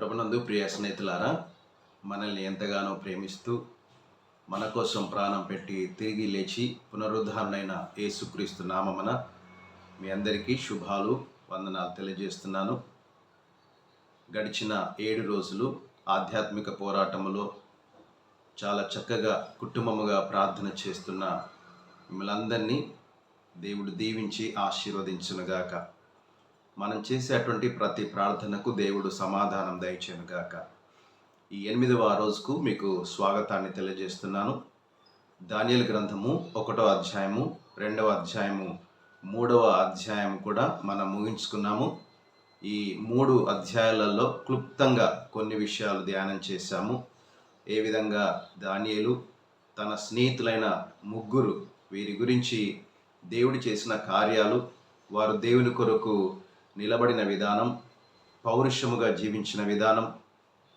ప్రభునందు ప్రియ స్నేహితులారా మనల్ని ఎంతగానో ప్రేమిస్తూ మన కోసం ప్రాణం పెట్టి తిరిగి లేచి పునరుద్ధరణైన యేసుక్రీస్తు నామమున మీ అందరికీ శుభాలు వందనాలు తెలియజేస్తున్నాను. గడిచిన ఏడు రోజులు ఆధ్యాత్మిక పోరాటములో చాలా చక్కగా కుటుంబముగా ప్రార్థన చేస్తున్న మిమ్మల్ని అందరినీ దేవుడు దీవించి ఆశీర్వదించునుగాక. మనం చేసేటువంటి ప్రతి ప్రార్థనకు దేవుడు సమాధానం దయచేనుగాక ఈ ఎనిమిదవ రోజుకు మీకు స్వాగతాన్ని తెలియజేస్తున్నాను. ధాన్యల గ్రంథము ఒకటో అధ్యాయము రెండవ అధ్యాయము మూడవ అధ్యాయం కూడా మనం ముగించుకున్నాము. ఈ మూడు అధ్యాయాలలో క్లుప్తంగా కొన్ని విషయాలు ధ్యానం చేశాము. ఏ విధంగా దానియేలు తన స్నేహితులైన ముగ్గురు వీరి గురించి దేవుడు చేసిన కార్యాలు వారు దేవుని కొరకు నిలబడిన విధానం పౌరుషముగా జీవించిన విధానం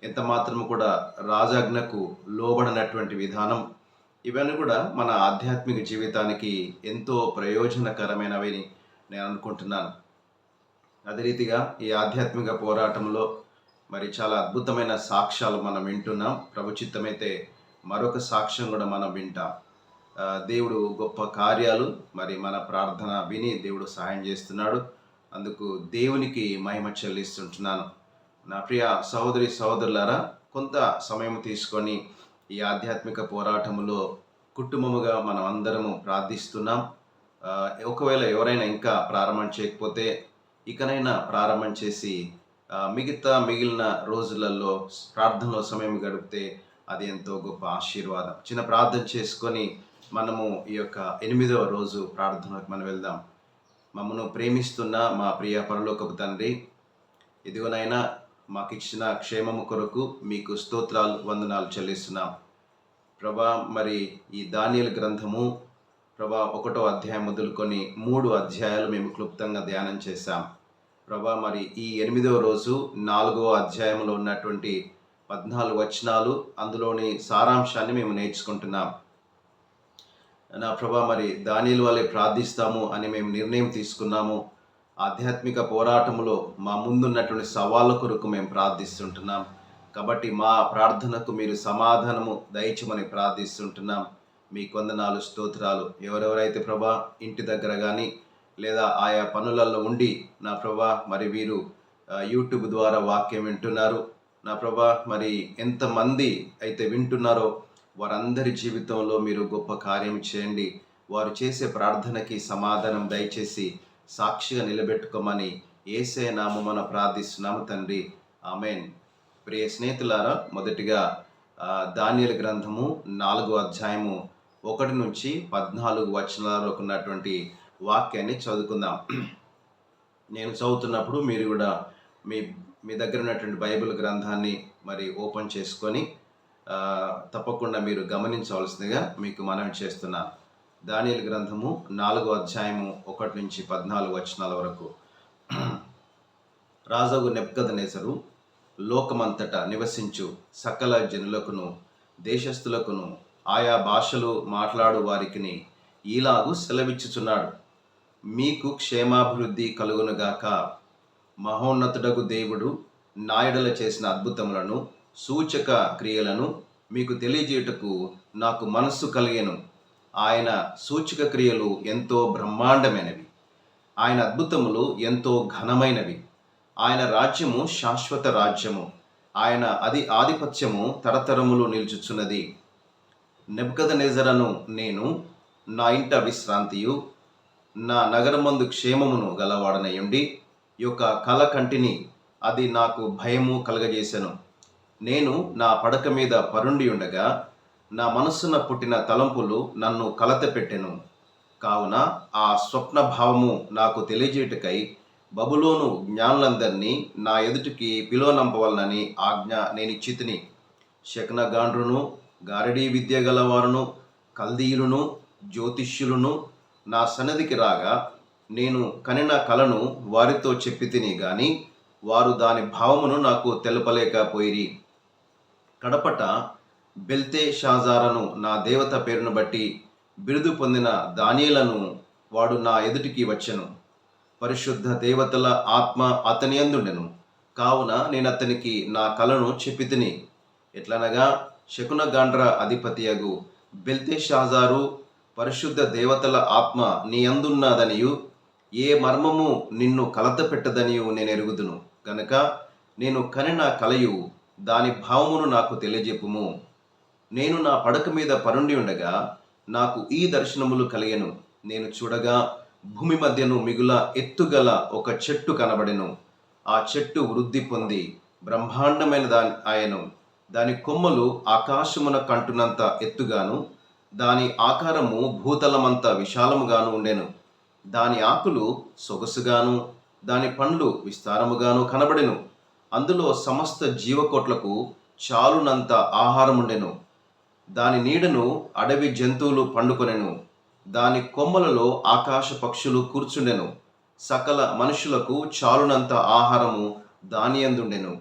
ఎంత మాత్రము కూడా రాజాజ్ఞకు లోబడినటువంటి విధానం ఇవన్నీ కూడా మన ఆధ్యాత్మిక జీవితానికి ఎంతో ప్రయోజనకరమైనవని నేను అనుకుంటున్నాను. అదే రీతిగా ఈ ఆధ్యాత్మిక పోరాటంలో మరి చాలా అద్భుతమైన సాక్ష్యాలు మనం వింటున్నాం. ప్రభుచిత్తమైతే మరొక సాక్ష్యం కూడా మనం వింటాం. దేవుడు గొప్ప కార్యాలు మరి మన ప్రార్థన విని దేవుడు సహాయం చేస్తున్నాడు. అందుకు దేవునికి మహిమ చెల్లిస్తుంటున్నాను. నా ప్రియ సహోదరి సహోదరులారా కొంత సమయం తీసుకొని ఈ ఆధ్యాత్మిక పోరాటములో కుటుంబముగా మనం అందరము ప్రార్థిస్తున్నాం ఒకవేళ ఎవరైనా ఇంకా ప్రారంభం చేయకపోతే ఇకనైనా ప్రారంభం చేసి మిగతా మిగిలిన రోజులలో ప్రార్థనలో సమయం గడిపితే అది ఎంతో గొప్ప ఆశీర్వాదం. చిన్న ప్రార్థన చేసుకొని మనము ఈ యొక్క ఎనిమిదవ రోజు ప్రార్థనకు మనం వెళ్దాం. మమ్మను ప్రేమిస్తున్న మా ప్రియ పరలోకపు తండ్రి ఇదిగోనైనా మాకు ఇచ్చిన క్షేమము కొరకు మీకు స్తోత్రాలు వందనాలు చెల్లిస్తున్నాం. ప్రభా మరి ఈ దానియల గ్రంథము ప్రభా ఒకటో అధ్యాయం మొదలుకొని మూడు అధ్యాయాలు మేము క్లుప్తంగా ధ్యానం చేశాం. ప్రభా మరి ఈ ఎనిమిదవ రోజు నాలుగో అధ్యాయంలో ఉన్నటువంటి పద్నాలుగు వచనాలు అందులోని సారాంశాన్ని మేము నేర్చుకుంటున్నాం. నా ప్రభా మరి దానిల వల్లే ప్రార్థిస్తాము అని మేము నిర్ణయం తీసుకున్నాము. ఆధ్యాత్మిక పోరాటంలో మా ముందున్నటువంటి సవాళ్ళ కొరకు మేము ప్రార్థిస్తుంటున్నాం. కాబట్టి మా ప్రార్థనకు మీరు సమాధానము దయచమని ప్రార్థిస్తుంటున్నాం. మీ కొందనాలు స్తోత్రాలు ఎవరెవరైతే ప్రభా ఇంటి దగ్గర కానీ లేదా ఆయా పనులలో ఉండి నా ప్రభా మరి వీరు యూట్యూబ్ ద్వారా వాక్యం వింటున్నారు. నా ప్రభా మరి ఎంతమంది అయితే వింటున్నారో వారందరి జీవితంలో మీరు గొప్ప కార్యం చేయండి. వారు చేసే ప్రార్థనకి సమాధానం దయచేసి సాక్షిగా నిలబెట్టుకోమని ఏసే నామమున ప్రార్థిస్తున్నాము తండ్రి. ఆమెన్. ప్రియ స్నేహితులారా మొదటిగా ధాన్యాల గ్రంథము నాలుగో అధ్యాయము ఒకటి నుంచి పద్నాలుగు వచనాలకు ఉన్నటువంటి వాక్యాన్ని చదువుకుందాం. నేను చదువుతున్నప్పుడు మీరు కూడా మీ మీ దగ్గర ఉన్నటువంటి బైబిల్ గ్రంథాన్ని మరి ఓపెన్ చేసుకొని తప్పకుండా మీరు గమనించవలసిందిగా మీకు మనవి చేస్తున్నాను దానియల్ గ్రంథము నాలుగో అధ్యాయము ఒకటి నుంచి పద్నాలుగు వచనాల వరకు. రాజగు నెప్కదనేసరు లోకమంతటా నివసించు సకల జనులకును దేశస్థులకును ఆయా భాషలు మాట్లాడు వారికిని ఈలాగు సెలవిచ్చుచున్నాడు. మీకు క్షేమాభివృద్ధి కలుగునుగాక. మహోన్నతుడకు దేవుడు నాయుడుల చేసిన అద్భుతములను సూచక క్రియలను మీకు తెలియజేయుటకు నాకు మనస్సు కలిగేను. ఆయన సూచక క్రియలు ఎంతో బ్రహ్మాండమైనవి. ఆయన అద్భుతములు ఎంతో ఘనమైనవి. ఆయన రాజ్యము శాశ్వత రాజ్యము. ఆయన అది ఆధిపత్యము తరతరములు నిలుచుచున్నది. నెబ్కదనెజరను నేను నా ఇంట విశ్రాంతియు నా నగరమందు క్షేమమును గలవాడనయుండి ఈ యొక్క కల కంటిని అది నాకు భయము కలగజేశాను నేను నా పడక మీద పరుండి ఉండగా నా మనస్సున పుట్టిన తలంపులు నన్ను కలత పెట్టెను. కావున ఆ స్వప్న భావము నాకు తెలియజేయుటకై బబులోను జ్ఞానులందరినీ నా ఎదుటికి పిలువనంపవలనని ఆజ్ఞ నేనిచ్చితిని. శకనగాండ్రును గారడీ విద్య గలవారును కల్దీయులను జ్యోతిష్యులను నా సన్నదికి రాగా నేను కనిన కలను వారితో చెప్పి తిని గాని వారు దాని భావమును నాకు తెలపలేకపోయిరి కడపట బెల్తే షాజారను నా దేవత పేరును బట్టి బిరుదు పొందిన దానియలను వాడు నా ఎదుటికి వచ్చెను. పరిశుద్ధ దేవతల ఆత్మ అతని అందుండెను కావున నేను అతనికి నా కలను చెప్పి తిని ఎట్లనగా శకునగాండ్ర అధిపతియగు బెల్తే షాజారు పరిశుద్ధ దేవతల ఆత్మ నీ అందున్నదనియు ఏ మర్మము నిన్ను కలత పెట్టదనియు నేను ఎరుగుదును గనక నేను కనిన కలయు దాని భావమును నాకు తెలియజెప్పుము. నేను నా పడక మీద పరుండి ఉండగా నాకు ఈ దర్శనములు కలిగెను నేను చూడగా భూమి మధ్యను మిగుల ఎత్తుగల ఒక చెట్టు కనబడెను. ఆ చెట్టు వృద్ధి పొంది బ్రహ్మాండమైన దాని ఆయను. దాని కొమ్మలు ఆకాశమున కంటునంత ఎత్తుగాను. దాని ఆకారము భూతలమంత విశాలముగాను ఉండెను. దాని ఆకులు సొగసుగాను దాని పండ్లు విస్తారముగాను కనబడెను. అందులో సమస్త జీవకోట్లకు చాలునంత ఆహారముండెను. దాని నీడను అడవి జంతువులు పండుకొనెను. దాని కొమ్మలలో ఆకాశ పక్షులు కూర్చుండెను. సకల మనుషులకు చాలునంత ఆహారము దాని అందుండెను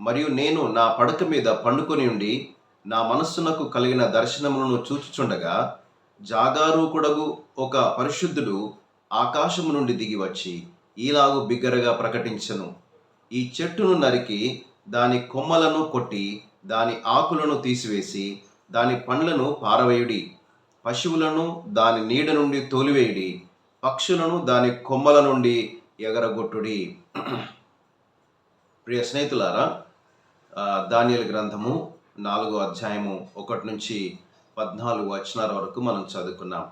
మరియు నేను నా పడక మీద పండుకొని ఉండి నా మనస్సునకు కలిగిన దర్శనములను చూచుచుండగా జాగారూకుడగు ఒక పరిశుద్ధుడు ఆకాశము నుండి దిగి వచ్చి ఈలాగు బిగ్గరగా ప్రకటించను. ఈ చెట్టును నరికి దాని కొమ్మలను కొట్టి దాని ఆకులను తీసివేసి దాని పండ్లను పారవేయుడి. పశువులను దాని నీడ నుండి తోలివేయుడి. పక్షులను దాని కొమ్మల నుండి ఎగరగొట్టుడి. ప్రియ స్నేహితులారా దానియల గ్రంథము నాలుగో అధ్యాయము ఒకటి నుంచి పద్నాలుగు వచనాల వరకు మనం చదువుకున్నాం.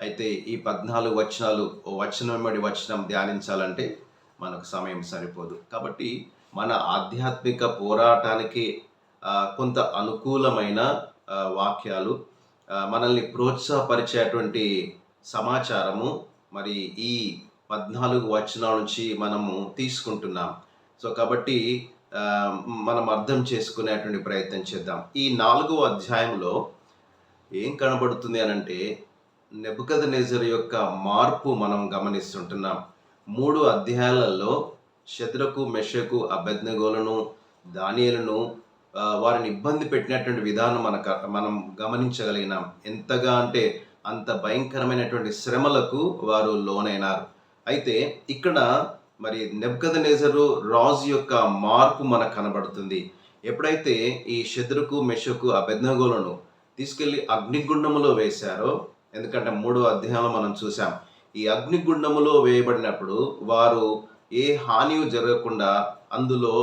అయితే ఈ పద్నాలుగు వచనాలు వచనం వెంబడి వచనం ధ్యానించాలంటే మనకు సమయం సరిపోదు. కాబట్టి మన ఆధ్యాత్మిక పోరాటానికి కొంత అనుకూలమైన వాక్యాలు మనల్ని ప్రోత్సాహపరిచేటువంటి సమాచారము మరి ఈ పద్నాలుగు వచనాల నుంచి మనము తీసుకుంటున్నాం. సో కాబట్టి మనం అర్థం చేసుకునేటువంటి ప్రయత్నం చేద్దాం. ఈ నాలుగో అధ్యాయంలో ఏం కనబడుతుంది అని అంటే నెజర్ యొక్క మార్పు మనం గమనిస్తుంటున్నాం. మూడు అధ్యాయాలలో శత్రకు మెషకు అభ్యజ్ఞగోలను దానియలను వారిని ఇబ్బంది పెట్టినటువంటి విధానం మనకు మనం గమనించగలిగినాం. ఎంతగా అంటే అంత భయంకరమైనటువంటి శ్రమలకు వారు లోనైనారు. అయితే ఇక్కడ మరి నెబ్కద రాజు యొక్క మార్పు మనకు కనబడుతుంది. ఎప్పుడైతే ఈ శత్రుకు మెషకు అభ్యజ్ఞగోలను తీసుకెళ్ళి అగ్నిగుండములో వేశారో ఎందుకంటే మూడో అధ్యాయంలో మనం చూసాం ఈ అగ్నిగుండములో వేయబడినప్పుడు వారు ఏ హాని జరగకుండా అందులో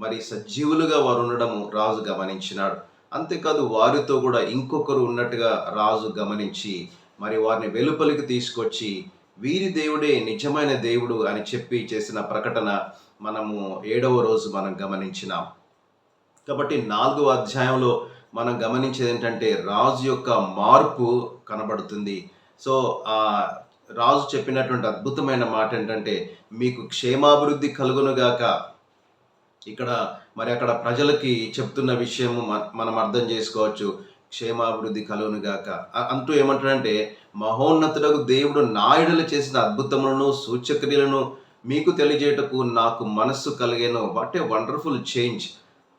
మరి సజీవులుగా వారు ఉండడము రాజు గమనించినాడు. అంతేకాదు వారితో కూడా ఇంకొకరు ఉన్నట్టుగా రాజు గమనించి మరి వారిని వెలుపలికి తీసుకొచ్చి వీరి దేవుడే నిజమైన దేవుడు అని చెప్పి చేసిన ప్రకటన మనము ఏడవ రోజు మనం గమనించినాం. కాబట్టి నాలుగవ అధ్యాయంలో మనం గమనించేది ఏంటంటే రాజు యొక్క మార్పు కనబడుతుంది. సో ఆ రాజు చెప్పినటువంటి అద్భుతమైన మాట ఏంటంటే మీకు క్షేమాభివృద్ధి కలుగునుగాక ఇక్కడ మరి అక్కడ ప్రజలకి చెప్తున్న విషయము మ- మనం అర్థం చేసుకోవచ్చు. క్షేమాభివృద్ధి కలుగునుగాక అంటూ ఏమంటాడంటే మహోన్నతుడకు దేవుడు నాయుడులు చేసిన అద్భుతములను సూచక్రియలను మీకు తెలియజేటకు నాకు మనస్సు కలిగేను. What a wonderful change.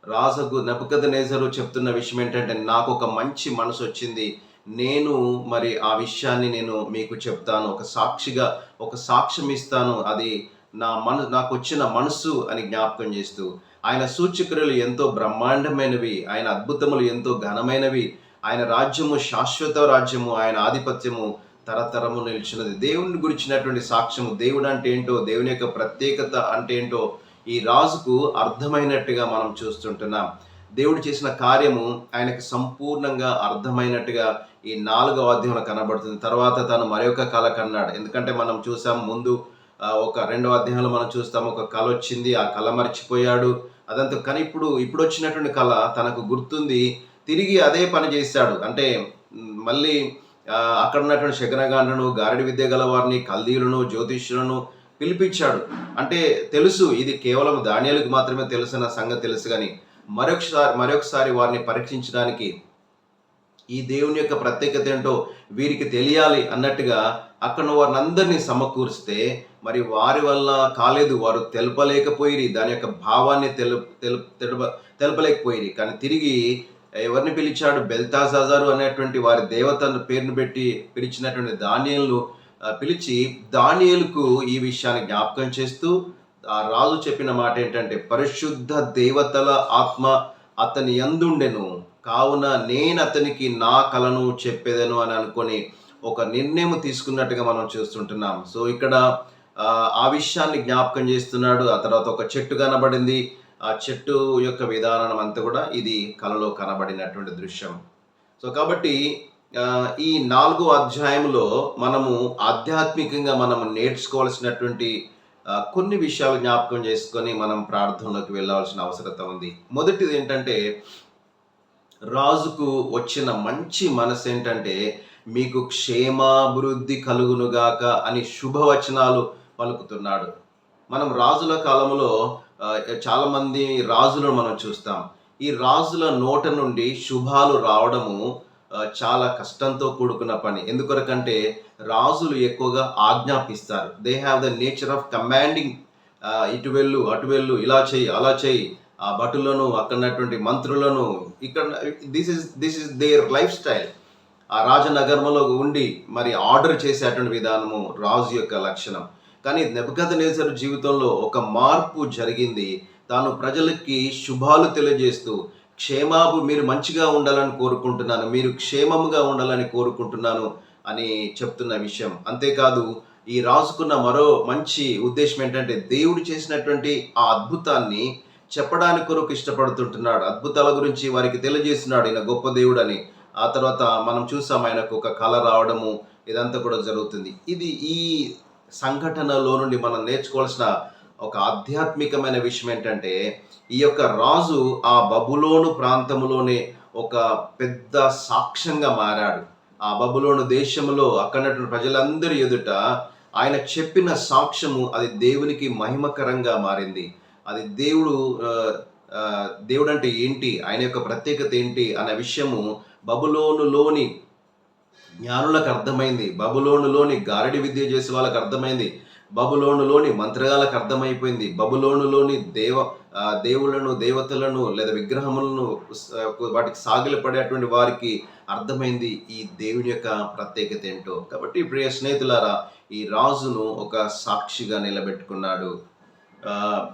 రాజకు నెపకద నేజరు చెప్తున్న విషయం ఏంటంటే నాకు ఒక మంచి మనసు వచ్చింది. నేను మరి ఆ విషయాన్ని నేను మీకు చెప్తాను. ఒక సాక్షిగా ఒక సాక్ష్యం ఇస్తాను. అది నా మన నాకు వచ్చిన మనసు అని జ్ఞాపకం చేస్తూ ఆయన సూచక్రియలు ఎంతో బ్రహ్మాండమైనవి ఆయన అద్భుతములు ఎంతో ఘనమైనవి ఆయన రాజ్యము శాశ్వత రాజ్యము ఆయన ఆధిపత్యము తరతరము నిలిచినది. దేవుని గురించినటువంటి సాక్ష్యము దేవుడు అంటే ఏంటో దేవుని యొక్క ప్రత్యేకత అంటే ఏంటో ఈ రాజుకు అర్థమైనట్టుగా మనం చూస్తుంటున్నాం. దేవుడు చేసిన కార్యము ఆయనకు సంపూర్ణంగా అర్థమైనట్టుగా ఈ నాలుగవ అధ్యాయంలో కనబడుతుంది. తర్వాత తను మరొక కళ కన్నాడు. ఎందుకంటే మనం చూసాం ముందు ఒక రెండవ అధ్యాయంలో మనం చూస్తాం ఒక కళ వచ్చింది ఆ కళ మర్చిపోయాడు. అదంతా కానీ ఇప్పుడు ఇప్పుడు వచ్చినటువంటి కళ తనకు గుర్తుంది. తిరిగి అదే పని చేశాడు అంటే మళ్ళీ అక్కడ ఉన్నటువంటి శగనగాండ్రను గారడి విద్య గల వారిని కల్దీలను జ్యోతిష్యులను పిలిపించాడు. అంటే తెలుసు ఇది కేవలం ధాన్యాలకు మాత్రమే తెలుసన్న సంగతి తెలుసు కానీ మరొకసారి మరొకసారి వారిని పరీక్షించడానికి ఈ దేవుని యొక్క ప్రత్యేకత ఏంటో వీరికి తెలియాలి అన్నట్టుగా అక్కడ వారిని అందరినీ సమకూరిస్తే మరి వారి వల్ల కాలేదు వారు తెలపలేకపోయిరి దాని యొక్క భావాన్ని తెలు తెలు తెలప కానీ తిరిగి ఎవరిని పిలిచాడు? బెల్తాజాజారు అనేటువంటి వారి దేవతను పేరును పెట్టి పిలిచినటువంటి ధాన్యాలను పిలిచి దానియలకు ఈ విషయాన్ని జ్ఞాపకం చేస్తూ ఆ రాజు చెప్పిన మాట ఏంటంటే పరిశుద్ధ దేవతల ఆత్మ అతని ఎందుండెను కావున నేను అతనికి నా కలను చెప్పేదను అని అనుకొని ఒక నిర్ణయం తీసుకున్నట్టుగా మనం చూస్తుంటున్నాం. సో ఇక్కడ ఆ, విషయాన్ని జ్ఞాపకం చేస్తున్నాడు. ఆ తర్వాత ఒక చెట్టు కనబడింది. ఆ చెట్టు యొక్క విధానం అంతా కూడా ఇది కలలో కనబడినటువంటి దృశ్యం. సో కాబట్టి ఈ నాలుగో అధ్యాయంలో మనము ఆధ్యాత్మికంగా మనం నేర్చుకోవాల్సినటువంటి కొన్ని విషయాలు జ్ఞాపకం చేసుకొని మనం ప్రార్థనలోకి వెళ్ళాల్సిన అవసరత ఉంది. మొదటిది ఏంటంటే రాజుకు వచ్చిన మంచి మనసు ఏంటంటే మీకు క్షేమాభివృద్ధి కలుగునుగాక అని శుభవచనాలు పలుకుతున్నాడు. మనం రాజుల కాలంలో చాలామంది రాజులను మనం చూస్తాం. ఈ రాజుల నోట నుండి శుభాలు రావడము చాలా కష్టంతో కూడుకున్న పని. ఎందుకొరకంటే రాజులు ఎక్కువగా ఆజ్ఞాపిస్తారు. They have the nature of commanding ఇటు వెళ్ళు అటు వెళ్ళు ఇలా చెయ్యి అలా చేయి ఆ భటులను అక్కడ మంత్రులను ఇక్కడ this is this is their lifestyle ఆ రాజనగరంలో ఉండి మరి ఆర్డర్ చేసేటువంటి విధానము రాజు యొక్క లక్షణం. కానీ నెబదనేసర్ జీవితంలో ఒక మార్పు జరిగింది. తాను ప్రజలకి శుభాలు తెలియజేస్తూ క్షేమాభు మీరు మంచిగా ఉండాలని కోరుకుంటున్నాను మీరు క్షేమముగా ఉండాలని కోరుకుంటున్నాను అని చెప్తున్న విషయం. అంతేకాదు ఈ రాసుకున్న మరో మంచి ఉద్దేశం ఏంటంటే దేవుడు చేసినటువంటి ఆ అద్భుతాన్ని చెప్పడానికి కొరకు ఇష్టపడుతుంటున్నాడు. అద్భుతాల గురించి వారికి తెలియజేస్తున్నాడు ఈయన గొప్ప దేవుడు అని. ఆ తర్వాత మనం చూసాం ఆయనకు ఒక కళ రావడము ఇదంతా కూడా జరుగుతుంది. ఇది ఈ సంఘటనలో నుండి మనం నేర్చుకోవాల్సిన ఒక ఆధ్యాత్మికమైన విషయం ఏంటంటే ఈ యొక్క రాజు ఆ బబులోను ప్రాంతంలోనే ఒక పెద్ద సాక్ష్యంగా మారాడు. ఆ బబులోను దేశంలో అక్కడ ప్రజలందరి ఎదుట ఆయన చెప్పిన సాక్ష్యము అది దేవునికి మహిమకరంగా మారింది. అది దేవుడు దేవుడు అంటే ఏంటి? ఆయన యొక్క ప్రత్యేకత ఏంటి? అనే విషయము బబులోనులోని జ్ఞానులకు అర్థమైంది. బబులోనులోని గారడి విద్య చేసే వాళ్ళకి అర్థమైంది. బబులోనులోని మంత్రగాలకు అర్థమైపోయింది. బబులోనులోని దేవ దేవులను దేవుళ్ళను దేవతలను లేదా విగ్రహములను వాటికి సాగిలి పడేటువంటి వారికి అర్థమైంది ఈ దేవుని యొక్క ప్రత్యేకత ఏంటో. కాబట్టి ప్రియ స్నేహితులారా ఈ రాజును ఒక సాక్షిగా నిలబెట్టుకున్నాడు.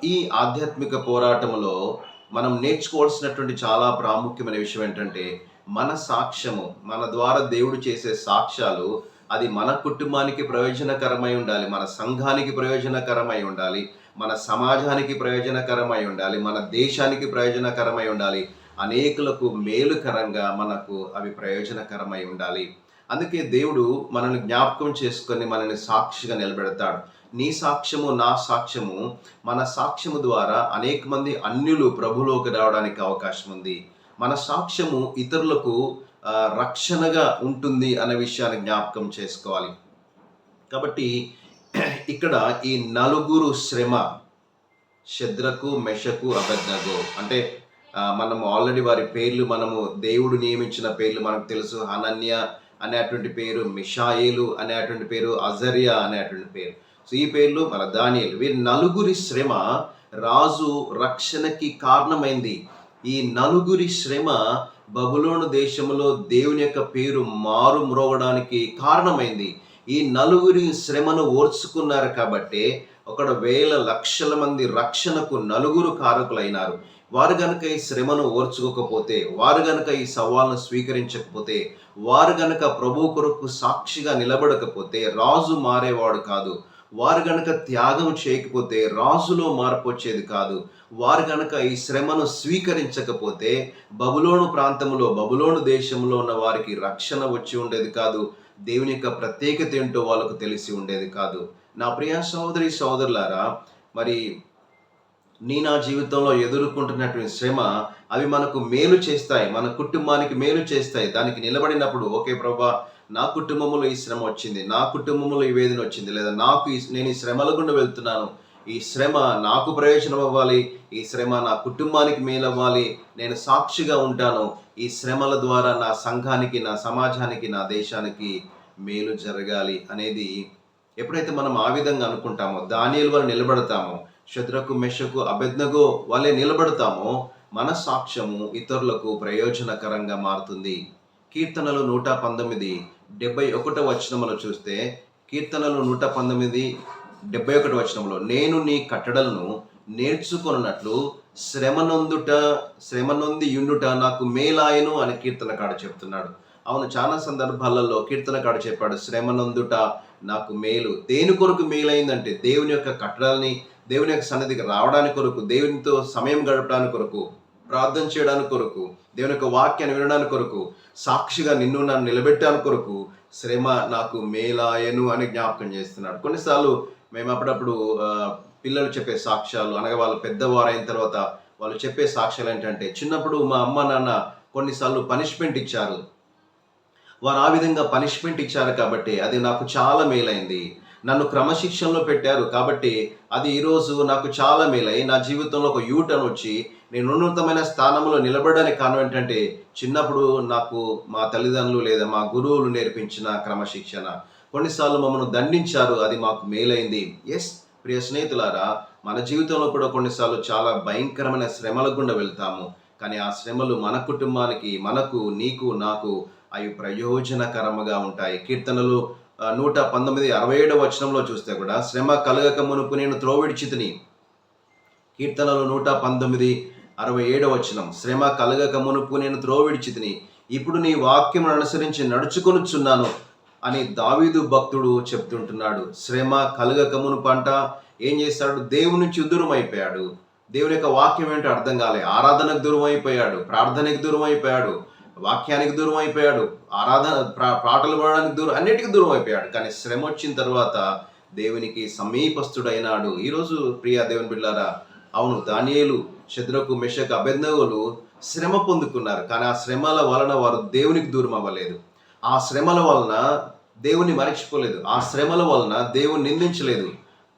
ఈ ఆధ్యాత్మిక పోరాటంలో మనం నేర్చుకోవాల్సినటువంటి చాలా ప్రాముఖ్యమైన విషయం ఏంటంటే మన సాక్ష్యము మన ద్వారా దేవుడు చేసే సాక్ష్యాలు అది మన కుటుంబానికి ప్రయోజనకరమై ఉండాలి మన సంఘానికి ప్రయోజనకరమై ఉండాలి మన సమాజానికి ప్రయోజనకరమై ఉండాలి మన దేశానికి ప్రయోజనకరమై ఉండాలి. అనేకులకు మేలుకరంగా మనకు అవి ప్రయోజనకరమై ఉండాలి. అందుకే దేవుడు మనల్ని జ్ఞాపకం చేసుకొని మనల్ని సాక్షిగా నిలబెడతాడు. నీ సాక్ష్యము నా సాక్ష్యము మన సాక్ష్యము ద్వారా అనేక మంది అన్యులు ప్రభులోకి రావడానికి అవకాశం ఉంది మన సాక్ష్యము ఇతరులకు రక్షణగా ఉంటుంది అనే విషయాన్ని జ్ఞాపకం చేసుకోవాలి. కాబట్టి ఇక్కడ ఈ నలుగురు శ్రమ శద్రకు మెషకు అబద్ధగో అంటే మనం మనము ఆల్రెడీ వారి పేర్లు మనము దేవుడు నియమించిన పేర్లు మనకు తెలుసు. అనన్య అనేటువంటి పేరు మిషాయేలు అనేటువంటి పేరు అజరియా అనేటువంటి పేరు. సో ఈ పేర్లు మన దానియలు. వీరి నలుగురి శ్రమ రాజు రక్షణకి కారణమైంది. ఈ నలుగురి శ్రమ బబులోను దేశంలో దేవుని యొక్క పేరు మారు మ్రోగడానికి కారణమైంది. ఈ నలుగురి శ్రమను ఓర్చుకున్నారు కాబట్టి ఒక వేల లక్షల మంది రక్షణకు నలుగురు కారకులైనారు. వారు గనక ఈ శ్రమను ఓర్చుకోకపోతే వారు గనక ఈ సవాల్ను స్వీకరించకపోతే వారు గనక ప్రభు కొరకు సాక్షిగా నిలబడకపోతే రాజు మారేవాడు కాదు. వారు గనక త్యాగం చేయకపోతే రాజులో మార్పు వచ్చేది కాదు. వారు గనక ఈ శ్రమను స్వీకరించకపోతే బబులోను ప్రాంతంలో బబులోను దేశంలో ఉన్న వారికి రక్షణ వచ్చి ఉండేది కాదు. దేవుని యొక్క ప్రత్యేకత ఏంటో వాళ్ళకు తెలిసి ఉండేది కాదు. నా ప్రియ సహోదరి సహోదరులారా మరి నీ నా జీవితంలో ఎదుర్కొంటున్నటువంటి శ్రమ అవి మనకు మేలు చేస్తాయి. మన కుటుంబానికి మేలు చేస్తాయి. దానికి నిలబడినప్పుడు ఓకే ప్రభా నా కుటుంబంలో ఈ శ్రమ వచ్చింది నా కుటుంబంలో ఈ వేదన వచ్చింది లేదా నాకు ఈ నేను ఈ శ్రమల గుండా వెళ్తున్నాను. ఈ శ్రమ నాకు ప్రయోజనం అవ్వాలి ఈ శ్రమ నా కుటుంబానికి మేలవ్వాలి నేను సాక్షిగా ఉంటాను. ఈ శ్రమల ద్వారా నా సంఘానికి నా సమాజానికి నా దేశానికి మేలు జరగాలి అనేది ఎప్పుడైతే మనం ఆ విధంగా అనుకుంటామో దానియలు వల్ల నిలబడతామో శత్రుకు మెషకు అభెజ్ఞగో వాళ్ళే నిలబడతామో మన సాక్ష్యము ఇతరులకు ప్రయోజనకరంగా మారుతుంది. కీర్తనలు నూట పంతొమ్మిది డెబ్బై ఒకటో వచనములో చూస్తే కీర్తనలు నూట పంతొమ్మిది డెబ్బై ఒకటి వచనంలో నేను నీ కట్టడలను నేర్చుకొనున్నట్లు శ్రమనొందుట శ్రమనొంది యుండుట నాకు మేలాయను అని కీర్తనకాడు చెప్తున్నాడు. అవును చాలా సందర్భాలలో కీర్తనకాడు చెప్పాడు శ్రమనొందుట నాకు మేలు. దేని కొరకు మేలైందంటే దేవుని యొక్క కట్టడాలని దేవుని యొక్క సన్నిధికి రావడానికి కొరకు దేవునితో సమయం గడపడానికి కొరకు ప్రార్థన చేయడానికి కొరకు దేవుని యొక్క వాక్యాన్ని వినడానికి కొరకు సాక్షిగా నిన్ను నన్ను నిలబెట్టడానికి కొరకు శ్రమ నాకు మేలాయను అని జ్ఞాపకం చేస్తున్నాడు. కొన్నిసార్లు మేము అప్పుడప్పుడు పిల్లలు చెప్పే సాక్ష్యాలు అనగా వాళ్ళు పెద్దవారు అయిన తర్వాత వాళ్ళు చెప్పే సాక్ష్యాలు ఏంటంటే చిన్నప్పుడు మా అమ్మ నాన్న కొన్నిసార్లు పనిష్మెంట్ ఇచ్చారు. వారు ఆ విధంగా పనిష్మెంట్ ఇచ్చారు కాబట్టి అది నాకు చాలా మేలైంది. నన్ను క్రమశిక్షణలో పెట్టారు కాబట్టి అది ఈరోజు నాకు చాలా మేలై నా జీవితంలో ఒక యూటర్న్ వచ్చి నేను ఉన్నతమైన స్థానంలో నిలబడడానికి కారణం ఏంటంటే చిన్నప్పుడు నాకు మా తల్లిదండ్రులు లేదా మా గురువులు నేర్పించిన క్రమశిక్షణ. కొన్నిసార్లు మమ్మల్ని దండించారు అది మాకు మేలైంది. ఎస్ ప్రియ స్నేహితులారా మన జీవితంలో కూడా కొన్నిసార్లు చాలా భయంకరమైన శ్రమల గుండా వెళ్తాము. కానీ ఆ శ్రమలు మన కుటుంబానికి మనకు నీకు నాకు అవి ప్రయోజనకరముగా ఉంటాయి. కీర్తనలు నూట పంతొమ్మిది అరవై ఏడవ వచనంలో చూస్తే కూడా శ్రమ కలగక మునుపు నేను త్రోవిడిచితిని కీర్తనలు నూట పంతొమ్మిది అరవై ఏడవ వచనం. శ్రమ కలగక మునుపు నేను త్రోవిడిచితిని ఇప్పుడు నీ వాక్యం అనుసరించి నడుచుకొనుచున్నాను అని దావీదు భక్తుడు చెప్తుంటున్నాడు. శ్రమ కలగక మునుపంట ఏం చేస్తాడు? దేవుని నుంచి దూరం అయిపోయాడు దేవుని యొక్క వాక్యం ఏంటో అర్థం కాలే. ఆరాధనకు దూరం అయిపోయాడు ప్రార్థనకి దూరం అయిపోయాడు వాక్యానికి దూరం అయిపోయాడు ఆరాధన పాటలు పాడడానికి దూరం అన్నిటికీ దూరం అయిపోయాడు కానీ శ్రమ వచ్చిన తర్వాత దేవునికి సమీపస్థుడైనాడు. ఈరోజు ప్రియా దేవుని బిళ్ళారా అవును దానియేలు శత్రుకు మెషకు అభ్యర్థులు శ్రమ పొందుకున్నారు. కానీ ఆ శ్రమల వలన వారు దేవునికి దూరం అవ్వలేదు. ఆ శ్రమల వలన దేవుని మరచిపోలేదు ఆ శ్రమల వలన దేవుని నిందించలేదు.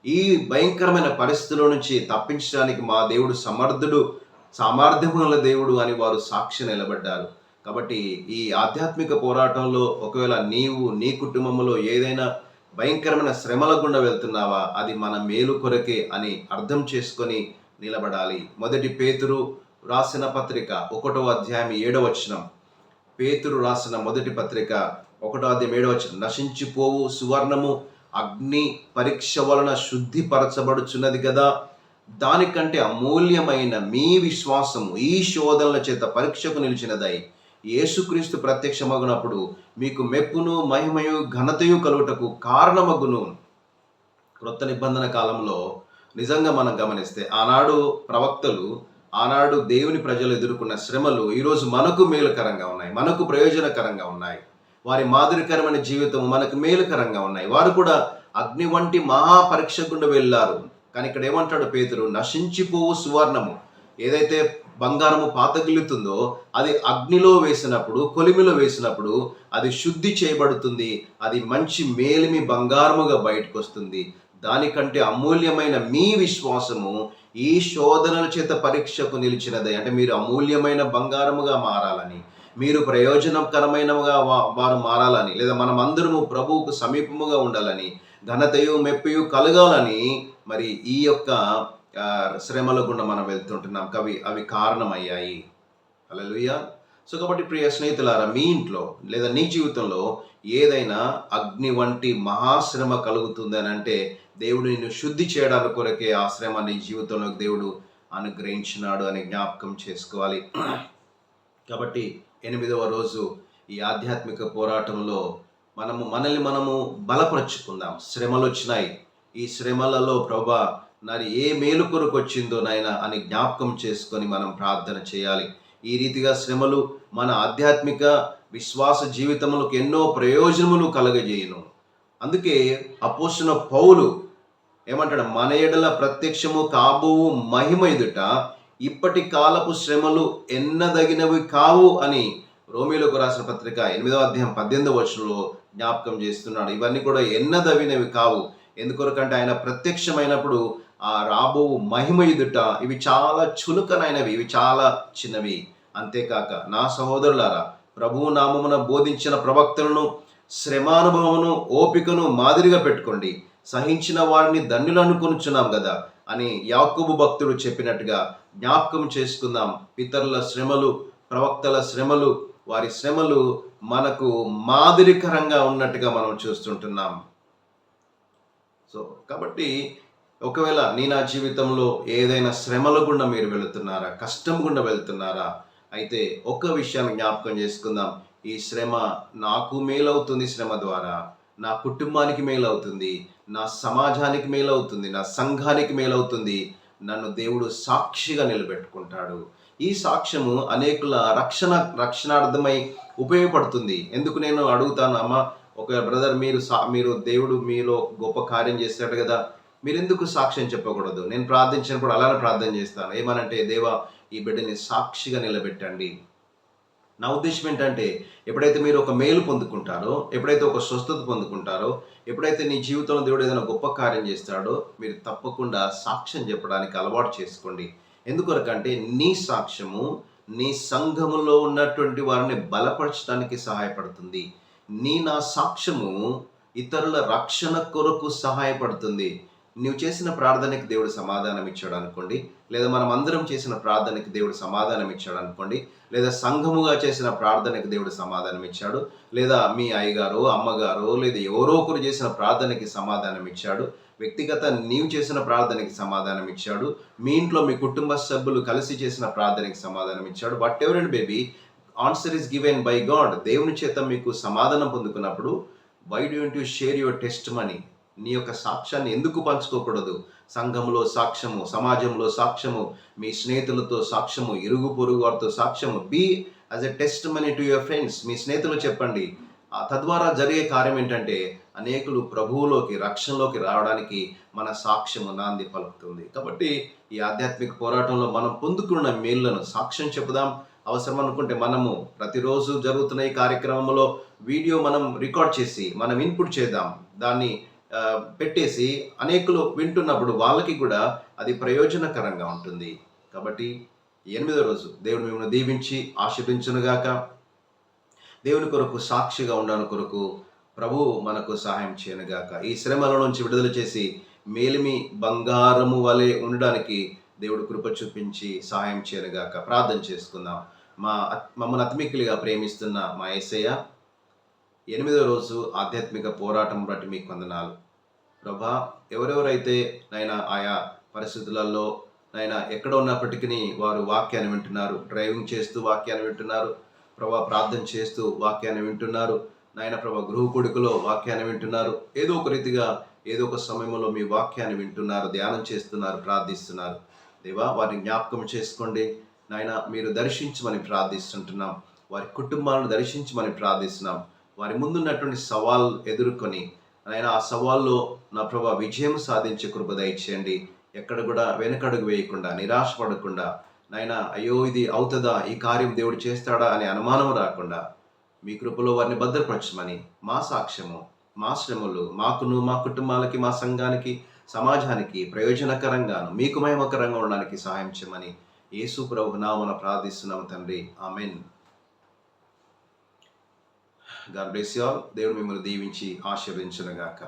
ఈ భయంకరమైన పరిస్థితుల నుంచి తప్పించడానికి మా దేవుడు సమర్థుడు సామర్థ్యముల దేవుడు అని వారు సాక్షి నిలబడ్డారు. కాబట్టి ఈ ఆధ్యాత్మిక పోరాటంలో ఒకవేళ నీవు నీ కుటుంబంలో ఏదైనా భయంకరమైన శ్రమల గుండా వెళ్తున్నావా అది మన మేలు కొరకే అని అర్థం చేసుకొని నిలబడాలి. మొదటి పేతురు రాసిన పత్రిక ఒకటో అధ్యాయం ఏడవ వచనం. పేతురు రాసిన మొదటి పత్రిక ఒకటో అధ్యాయం ఏడవ వచనం. నశించిపోవు సువర్ణము అగ్ని పరీక్ష వలన శుద్ధిపరచబడుచున్నది కదా. దానికంటే అమూల్యమైన మీ విశ్వాసము ఈ శోధనల చేత పరీక్షకు నిలిచినదై యేసుక్రీస్తు ప్రత్యక్షమగునప్పుడు మీకు మెప్పును మహిమయు ఘనతయు కలుగుటకు కారణమగును. క్రొత్త నిబంధన కాలంలో నిజంగా మనం గమనిస్తే ఆనాడు ప్రవక్తలు ఆనాడు దేవుని ప్రజలు ఎదుర్కొన్న శ్రమలు ఈరోజు మనకు మేలుకరంగా ఉన్నాయి మనకు ప్రయోజనకరంగా ఉన్నాయి. వారి మాదిరికరమైన జీవితం మనకు మేలుకరంగా ఉన్నాయి. వారు కూడా అగ్ని వంటి మహాపరీక్ష గుండా వెళ్ళారు. కానీ ఇక్కడ ఏమంటాడు పేతురు? నశించిపోవు సువర్ణము. ఏదైతే బంగారము పాతగిలుతుందో అది అగ్నిలో వేసినప్పుడు కొలిమిలో వేసినప్పుడు అది శుద్ధి చేయబడుతుంది. అది మంచి మేలిమి బంగారముగా బయటకు వస్తుంది దానికంటే అమూల్యమైన మీ విశ్వాసము ఈ శోధనల చేత పరీక్షకు నిలిచినది. అంటే మీరు అమూల్యమైన బంగారముగా మారాలని మీరు ప్రయోజనకరమైనగా వారు మారాలని లేదా మనం అందరము ప్రభువుకు సమీపముగా ఉండాలని ఘనతయు మెప్పయు కలగాలని మరి ఈ యొక్క శ్రమల గుండా మనం వెళ్తుంటున్నాం. కవి అవి కారణమయ్యాయి. అలలుయ్యా సో కాబట్టి ప్రియ స్నేహితులారా మీ ఇంట్లో లేదా నీ జీవితంలో ఏదైనా అగ్ని వంటి మహాశ్రమ కలుగుతుంది అని అంటే దేవుడు నిన్ను శుద్ధి చేయడానికి కొరకే ఆ శ్రమ నీ జీవితంలోకి దేవుడు అనుగ్రహించినాడు అని జ్ఞాపకం చేసుకోవాలి. కాబట్టి ఎనిమిదవ రోజు ఈ ఆధ్యాత్మిక పోరాటంలో మనము మనల్ని మనము బలపరుచుకుందాం. శ్రమలు వచ్చినాయి. ఈ శ్రమలలో ప్రభా నాది ఏ మేలు కొరకు వచ్చిందో నాయన అని జ్ఞాపకం చేసుకొని మనం ప్రార్థన చేయాలి. ఈ రీతిగా శ్రమలు మన ఆధ్యాత్మిక విశ్వాస జీవితములకు ఎన్నో ప్రయోజనములు కలగజేయను. అందుకే అపోసిన పౌలు ఏమంటాడు మన ఎడల ప్రత్యక్షము కాబోవు మహిమ ఎదుట ఇప్పటి కాలపు శ్రమలు ఎన్నదగినవి కావు అని రోమిలోకి రాసిన పత్రిక ఎనిమిదవ అధ్యాయం పద్దెనిమిదవ వచనంలో జ్ఞాపకం చేస్తున్నాడు. ఇవన్నీ కూడా ఎన్నదగినవి కావు. ఎందుకొరకంటే ఆయన ప్రత్యక్షమైనప్పుడు ఆ రాబో మహిమ ఎదుట ఇవి చాలా చులకనైనవి ఇవి చాలా చిన్నవి. అంతేకాక నా సహోదరులారా ప్రభువు నామమున బోధించిన ప్రవక్తలను శ్రమానుభవమును ఓపికను మాదిరిగా పెట్టుకోండి. సహించిన వారిని ధన్యులు అనుకొనుచున్నాం కదా అని యాకోబు భక్తుడు చెప్పినట్టుగా జ్ఞాపకం చేసుకుందాం. పితరుల శ్రమలు ప్రవక్తల శ్రమలు వారి శ్రమలు మనకు మాదిరికరంగా ఉన్నట్టుగా మనం చూస్తుంటున్నాం. సో కాబట్టి ఒకవేళ నీ నా జీవితంలో ఏదైనా శ్రమల గుండా మీరు వెళుతున్నారా కష్టం గుండా వెళ్తున్నారా అయితే ఒక్క విషయాన్ని జ్ఞాపకం చేసుకుందాం. ఈ శ్రమ నాకు మేలవుతుంది శ్రమ ద్వారా. నా కుటుంబానికి మేలవుతుంది. నా సమాజానికి మేలవుతుంది. నా సంఘానికి మేలవుతుంది. నన్ను దేవుడు సాక్షిగా నిలబెట్టుకుంటాడు. ఈ సాక్ష్యము అనేకుల రక్షణ రక్షణార్థమై ఉపయోగపడుతుంది. ఎందుకు నేను అడుగుతాను అమ్మ? ఒక బ్రదర్ మీరు సా మీరు దేవుడు మీలో గొప్ప కార్యం చేస్తాడు కదా. మీరు ఎందుకు సాక్ష్యం చెప్పకూడదు? నేను ప్రార్థించినప్పుడు అలానే ప్రార్థన చేస్తాను. ఏమనంటే దేవా ఈ బిడ్డని సాక్షిగా నిలబెట్టండి. నా ఉద్దేశం ఏంటంటే ఎప్పుడైతే మీరు ఒక మేలు పొందుకుంటారో ఎప్పుడైతే ఒక స్వస్థత పొందుకుంటారో ఎప్పుడైతే నీ జీవితంలో దేవుడు ఏదైనా గొప్ప కార్యం చేస్తాడో మీరు తప్పకుండా సాక్ష్యం చెప్పడానికి అలవాటు చేసుకోండి. ఎందుకొరకంటే నీ సాక్ష్యము నీ సంఘములో ఉన్నటువంటి వారిని బలపరచడానికి సహాయపడుతుంది. నీ నా సాక్ష్యము ఇతరుల రక్షణ కొరకు సహాయపడుతుంది. నువ్వు చేసిన ప్రార్థనకి దేవుడు సమాధానం ఇచ్చాడు అనుకోండి లేదా మనం అందరం చేసిన ప్రార్థనకి దేవుడు సమాధానం ఇచ్చాడు అనుకోండి లేదా సంఘముగా చేసిన ప్రార్థనకి దేవుడు సమాధానం ఇచ్చాడు లేదా మీ అయ్యగారు అమ్మగారు లేదా ఎవరో ఒకరు చేసిన ప్రార్థనకి సమాధానం ఇచ్చాడు వ్యక్తిగత నీవు చేసిన ప్రార్థనకి సమాధానం ఇచ్చాడు మీ ఇంట్లో మీ కుటుంబ సభ్యులు కలిసి చేసిన ప్రార్థనకి సమాధానం ఇచ్చాడు బట్ ఎవరండి baby answer is given by God దేవుని చేత మీకు సమాధానం పొందుకున్నప్పుడు why don't you share your testimony నీ యొక్క సాక్ష్యాన్ని ఎందుకు పంచుకోకూడదు? సంఘంలో సాక్ష్యము సమాజంలో సాక్ష్యము మీ స్నేహితులతో సాక్ష్యము ఇరుగు పొరుగు వారితో సాక్ష్యము. Be as a testimony to your friends మీ స్నేహితులు చెప్పండి. తద్వారా జరిగే కార్యం ఏంటంటే అనేకులు ప్రభువులోకి రక్షణలోకి రావడానికి మన సాక్ష్యము నాంది పలుకుతుంది. కాబట్టి ఈ ఆధ్యాత్మిక పోరాటంలో మనం పొందుకున్న మేళ్ళను సాక్ష్యం చెప్పుదాం అవసరం అనుకుంటే మనము ప్రతిరోజు జరుగుతున్న ఈ కార్యక్రమంలో వీడియో మనం రికార్డ్ చేసి మనం ఇన్పుట్ చేద్దాం. దాన్ని పెట్టేసి అనేకులు వింటున్నప్పుడు వాళ్ళకి కూడా అది ప్రయోజనకరంగా ఉంటుంది. కాబట్టి ఎనిమిదో రోజు దేవుడు మిమ్మల్ని దీవించి ఆశీర్వించునుగాక దేవుని కొరకు సాక్షిగా ఉండను కొరకు ప్రభు మనకు సహాయం చేయనుగాక. ఈ శ్రమల నుంచి విడుదల చేసి మేలిమి బంగారము వలె ఉండడానికి దేవుడు కృప చూపించి సహాయం చేయనుగాక. ప్రార్థన చేసుకుందాం. మా మమ్మల్ని అత్మికిలిగా ప్రేమిస్తున్న మా ఏసయ్య ఎనిమిదో రోజు ఆధ్యాత్మిక పోరాటం బట్టి మీకు వందనాలు. ప్రభా ఎవరెవరైతే నైనా ఆయా పరిస్థితులలో నైనా ఎక్కడ ఉన్నప్పటికీ వారు వాక్యాన్ని వింటున్నారు డ్రైవింగ్ చేస్తూ వాక్యాన్ని వింటున్నారు ప్రభా ప్రార్థన చేస్తూ వాక్యాన్ని వింటున్నారు నాయన ప్రభా గృహ కొడుకులో వాక్యాన్ని వింటున్నారు ఏదో ఒక రీతిగా ఏదో ఒక సమయంలో మీ వాక్యాన్ని వింటున్నారు ధ్యానం చేస్తున్నారు ప్రార్థిస్తున్నారు. దేవా వారిని జ్ఞాపకం చేసుకోండి. నాయన మీరు దర్శించమని ప్రార్థిస్తుంటున్నాం. వారి కుటుంబాలను దర్శించమని ప్రార్థిస్తున్నాం. వారి ముందున్నటువంటి సవాల్ ఎదుర్కొని ఆయన ఆ సవాల్లో నా ప్రభా విజయం సాధించే కృప దయచేయండి. ఎక్కడ కూడా వెనకడుగు వేయకుండా నిరాశపడకుండా నాయన అయ్యో ఇది అవుతుందా? ఈ కార్యం దేవుడు చేస్తాడా? అనే అనుమానం రాకుండా మీ కృపలో వారిని భద్రపరచమని మా సాక్ష్యము మా శ్రమలు మాకును మా కుటుంబాలకి మా సంఘానికి సమాజానికి ప్రయోజనకరంగాను మీకు మహిమకరంగా ఉండడానికి సహాయం చేయమని యేసు ప్రభు నామన ప్రార్థిస్తున్నాము తండ్రి. Amen. God bless you all దేవుడు మిమ్మల్ని దీవించి ఆశీర్వించనుగాక